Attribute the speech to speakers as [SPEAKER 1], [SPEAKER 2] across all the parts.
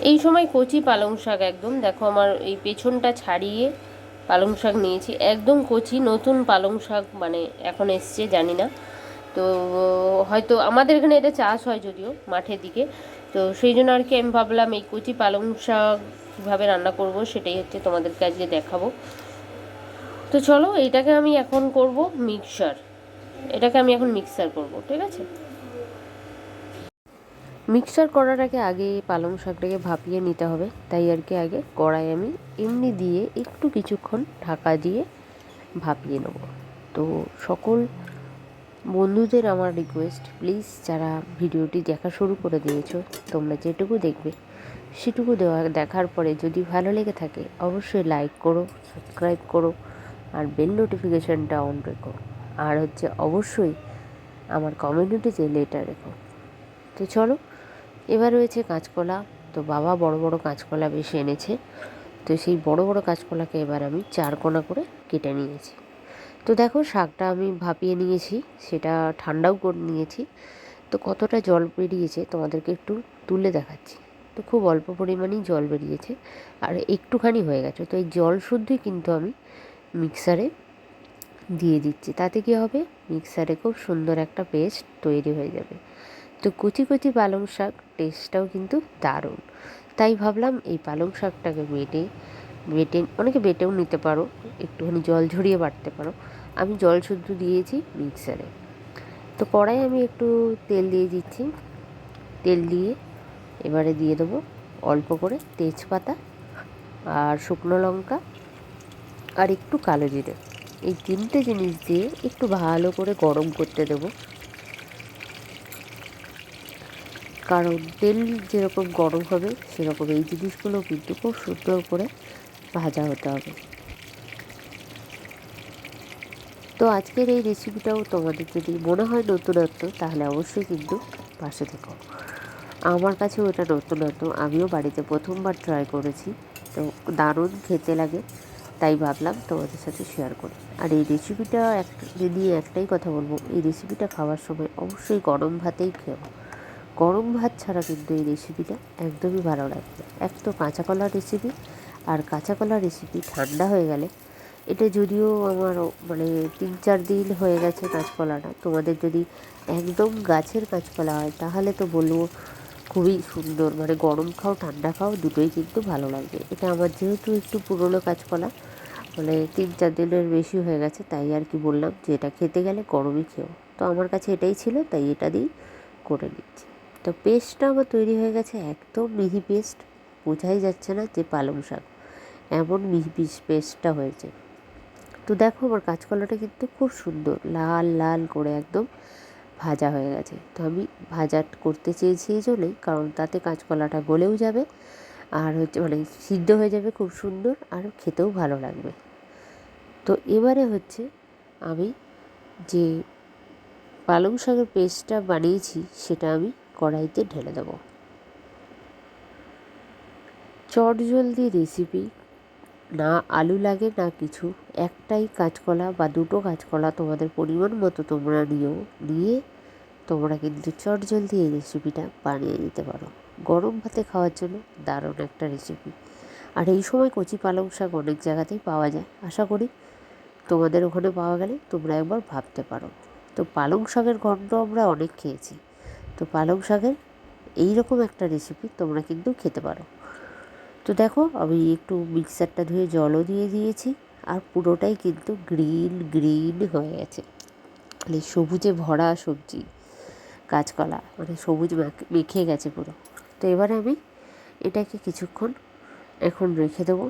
[SPEAKER 1] এই সময় কচি পালং শাক একদম। দেখো আমার এই পেছনটা ছাড়িয়ে পালং শাক নিয়েছি। একদম কচি, নতুন পালং শাক মানে এখন এসছে, জানি না। তো, হয়তো আমাদের এখানে এটা চাষ হয় যদিও মাঠের দিকে। তো সেই জন্য আর কি আমি ভাবলাম এই কচি পালং শাক কীভাবে রান্না করব সেটাই হচ্ছে তোমাদেরকে আজকে দেখাবো। তো চলো, এটাকে আমি এখন করব মিক্সার। এটাকে আমি এখন মিক্সার করব, ঠিক আছে? মিক্সার করার আগে আগে পালং শাকটাকে ভাপিয়ে নিতে হবে। তাই আর কি আগে কড়াই আমি এমনি দিয়ে একটু কিছুক্ষণ ঢাকা দিয়ে ভাপিয়ে নেব। তো সকল বন্ধুদের আমার রিকোয়েস্ট প্লিজ যারা ভিডিওটি দেখা শুরু করে দিয়েছ, তোমরা যেটুকু দেখবে সেটুকু দেওয়া, দেখার পরে যদি ভালো লেগে থাকে অবশ্যই লাইক করো সাবস্ক্রাইব করো আর বেল নোটিফিকেশানটা অন রেখো। আর হচ্ছে অবশ্যই আমার কমিউনিটিতে লেটার রেখো। তো চলো এবার রয়েছে কাঁচকলা। তো বাবা বড় বড় কাঁচকলা বেশি এনেছে। তো সেই বড় বড় কাঁচকলাকে এবার আমি চার কোনা করে কেটে নিয়েছি। তো দেখো শাকটা আমি ভাপিয়ে নিয়েছি, সেটা ঠান্ডাও করে নিয়েছি। তো কতটা জল বেরিয়েছে তোমাদেরকে একটু তুলে দেখাচ্ছি। তো খুব অল্প পরিমাণেই জল বেরিয়েছে, আর একটুখানি হয়ে গেছে। তো এই জল শুদ্ধই কিন্তু আমি মিক্সারে দিয়ে দিচ্ছি। তাতে কী হবে? মিক্সারে খুব সুন্দর একটা পেস্ট তৈরি হয়ে যাবে। তো কুচি কুচি পালং শাক টেস্টটাও কিন্তু দারুণ। তাই ভাবলাম এই পালং শাকটাকে বেটে বেটে, অনেকে বেটেও নিতে পারো, একটুখানি জল ঝরিয়ে বাটতে পারো। আমি জল শুদ্ধ দিয়েছি মিক্সারে তো কড়াই আমি একটু তেল দিয়ে দিচ্ছি। তেল দিয়ে এবারে দিয়ে দেবো অল্প করে তেজপাতা আর শুকনো লঙ্কা আর একটু কালো জিরে। এই তিনটে জিনিস দিয়ে একটু ভালো করে গরম করতে দেবো। কারণ তেল যেরকম গরম হবে, সেরকম এই জিনিসগুলো কিন্তু খুব সুন্দর করে ভাজা হতে হবে। তো আজকের এই রেসিপিটাও তোমাদের যদি মনে হয় নতুনত্ব, তাহলে অবশ্যই কিন্তু পাশে থেকো। আমার কাছেও এটা নতুনত্ব, আমিও বাড়িতে প্রথমবার ট্রাই করেছি, তো দারুণ খেতে লাগে, তাই ভাবলাম তোমাদের সাথে শেয়ার করি। আর এই রেসিপিটা এক নিয়ে একটাই কথা বলব, এই রেসিপিটা খাওয়ার সময় অবশ্যই গরম ভাতেই খেও। গরম ভাত ছাড়া কিন্তু এই রেসিপিটা একদমই ভালো লাগবে এক তো কাঁচা কলার রেসিপি আর কাঁচা কলার রেসিপি ঠান্ডা হয়ে গেলে, এটা যদিও আমার মানে তিন চার দিন হয়ে গেছে কাঁচকলাটা তোমাদের যদি একদম গাছের কাঁচকলা হয় তাহলে তো বলব খুবই সুন্দর মানে গরম খাও, ঠান্ডা খাও, দুটোই কিন্তু ভালো লাগবে। এটা আমার যেহেতু একটু পুরনো কাঁচকলা মানে তিন চার দিনের বেশি হয়ে গেছে, তাই আর কি বললাম যে এটা খেতে গেলে গরমই খেও। তো আমার কাছে এটাই ছিল, তাই এটা দিয়েই করে নিচ্ছি। তো পেস্টটা আমার তৈরি হয়ে গেছে, একদম মিহি পেস্ট বোঝাই যাচ্ছে না যে পালং শাক, এমন মিহি পিস পেস্টটা হয়েছে। তো দেখো আমার কাঁচকলাটা কিন্তু খুব সুন্দর, লাল লাল করে একদম ভাজা হয়ে গেছে। তো আমি ভাজা করতে চেয়েছি এই জন্যই, কারণ তাতে কাঁচকলাটা গলেও যাবে আর হচ্ছে মানে সিদ্ধ হয়ে যাবে খুব সুন্দর আর খেতেও ভালো লাগবে। তো এবারে হচ্ছে আমি যে পালং শাকের পেস্টটা বানিয়েছি, সেটা আমি কড়াইতে ঢেলে দেবো। চটজলদি রেসিপি না আলু লাগে না কিছু, একটাই কাঁচকলা বা দুটো কাঁচকলা তোমাদের পরিমাণ মতো তোমরা নিও, নিয়ে তোমরা কিন্তু চটজলদি এই রেসিপিটা বানিয়ে নিতে পারো। গরম ভাতে খাওয়ার জন্য দারুণ একটা রেসিপি আর এই সময় কচি পালং শাক অনেক জায়গাতেই পাওয়া যায়। আশা করি তোমাদের ওখানে পাওয়া গেলে তোমরা একবার ভাবতে পারো। তো পালং শাকের গন্ধ আমরা অনেক খেয়েছি। তো পালং শাকের এইরকম একটা রেসিপি তোমরা কিন্তু খেতে পারো। তো দেখো, আমি একটু মিক্সারটা ধুয়ে জলও দিয়ে দিয়েছি আর পুরোটাই কিন্তু গ্রিন গ্রিন হয়ে গেছে। মানে সবুজে ভরা সবজি কাঁচকলা মানে সবুজ মেখে গেছে পুরো। তো এবারে আমি এটাকে কিছুক্ষণ এখন রেখে দেবো।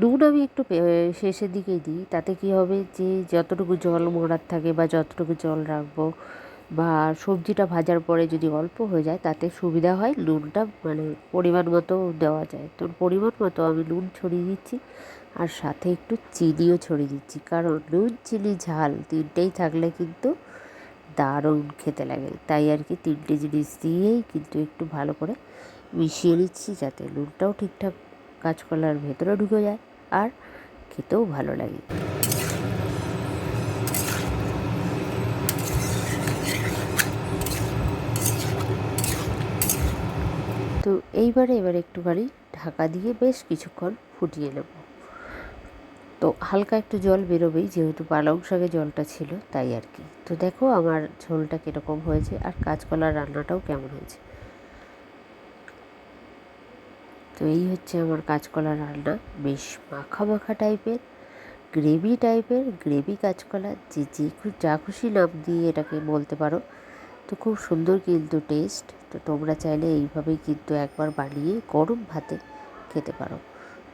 [SPEAKER 1] নুন আমি একটু শেষের দিকে দিই, তাতে কি হবে যে যতটুকু জল মরার থাকে বা যতটুকু জল রাখব বা সবজিটা ভাজার পরে যদি অল্প হয়ে যায়, তাতে সুবিধা হয় নুনটা মানে পরিমাণ মতো দেওয়া যায়। তো পরিমাণ মতো আমি নুন ছড়িয়ে দিচ্ছি আর সাথে একটু চিনিও ছড়িয়ে দিচ্ছি। কারণ নুন চিনি, ঝাল তিনটেই থাকলে কিন্তু দারুণ খেতে লাগে। তাই আর কি তিনটে জিনিস দিয়েই কিন্তু একটু ভালো করে মিশিয়ে নিচ্ছি যাতে নুনটাও ঠিকঠাক কাঁচকলার ভেতরে ঢুকে যায় আর খেতেও ভালো লাগে তো এইবারে, এবার একটুখানি ঢাকা দিয়ে বেশ কিছুক্ষণ ফুটিয়ে নেব। তো হালকা একটু জল বেরোবেই, যেহেতু পালং শাকে জলটা ছিল তাই আর কি। তো দেখো আমার ঝোলটা কীরকম হয়েছে আর কাঁচকলার রান্নাটাও কেমন হয়েছে। তো এই হচ্ছে আমার কাঁচকলা রান্না, বেশ মাখা মাখা টাইপের, গ্রেভি টাইপের, গ্রেভি কাঁচকলা, যে যে যা খুশি নাম দিয়ে এটাকে বলতে পারো। তো খুব সুন্দর কিন্তু টেস্ট। তো তোমরা চাইলে এইভাবেই কিন্তু একবার বানিয়ে গরম ভাতে খেতে পারো।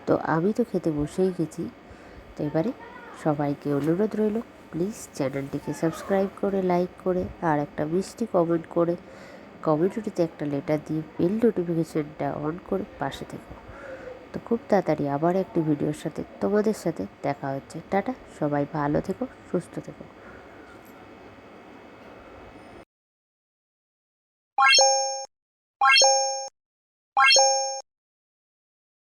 [SPEAKER 1] তো আমি তো খেতে বসেই গেছি। তো এবারে সবাইকে অনুরোধ রইল প্লিজ চ্যানেলটিকে সাবস্ক্রাইব করে লাইক করে, আর একটা মিষ্টি কমেন্ট করে কমিউনিটিতে একটা লেটার দিয়ে বেল নোটিফিকেশানটা অন করে পাশে থেকো। তো খুব তাড়াতাড়ি আবার একটি ভিডিওর সাথে তোমাদের সাথে দেখা হচ্ছে। টাটা, সবাই ভালো থেকো, সুস্থ থেকো।